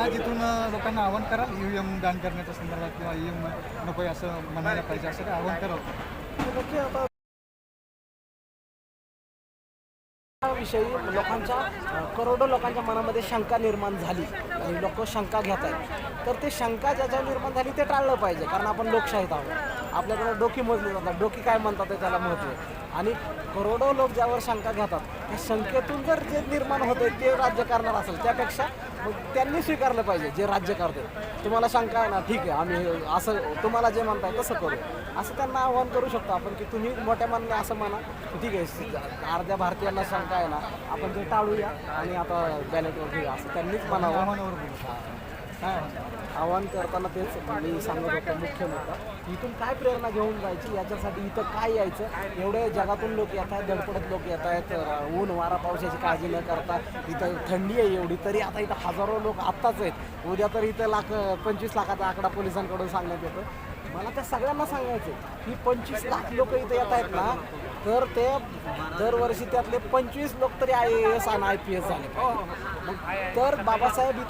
आज इथून लोकांना आवाहन करा ईव्हीएम दान करण्याच्या संदर्भात किंवा ईव्हीएम नको आहे असं म्हणायला पाहिजे असं काय आवाहन कराल विषयी लोकांच्या करोडो लोकांच्या मनामध्ये शंका निर्माण झाली आणि लोक शंका घेत आहेत. तर ते शंका ज्याच्यावर निर्माण झाली ते टाळलं पाहिजे कारण आपण लोकशाहीत आहोत. आपल्याकडे डोकी मोजली जातात डोकी काय म्हणतात त्याला महत्त्व आणि करोडो लोक ज्यावर शंका घेतात त्या शंकेतून जर जे निर्माण होते ते राज्य करणार असेल त्यापेक्षा मग त्यांनी स्वीकारलं पाहिजे जे राज्य करते तुम्हाला शंका आहे ना ठीक आहे आम्ही असं तुम्हाला जे म्हणताय तसं करू. असं त्यांना आव्हान करू शकतो आपण की तुम्ही मोठ्या मानने असं म्हणा. ठीक आहे अर्ध्या भारतीयांना शंका आहे ना आपण ते टाळूया आणि आता बॅलेटवर घेऊया असं त्यांनीच म्हणावं. आव्हान करताना तेच मी सांगत होतो मुख्य मुद्दा इथून काय प्रेरणा घेऊन जायची? याच्यासाठी इथं काय यायचं? एवढे जगातून लोक येत आहेत धडपडत लोक येत आहेत ऊन वारा पावसाची काळजी न करता इथं थंडी आहे एवढी तरी आता इथं हजारो लोक आत्ताच आहेत. उद्या तर इथं लाख पंचवीस लाखाचा आकडा पोलिसांकडून सांगण्यात येतो मला त्या सगळ्यांना सांगायचं की पंचवीस लाख लोक इथं येत आहेत ना तर ते दरवर्षी त्यातले पंचवीस लोक तरी आय ए एस आणि आय पी एस झाले मग तर बाबासाहेब इथं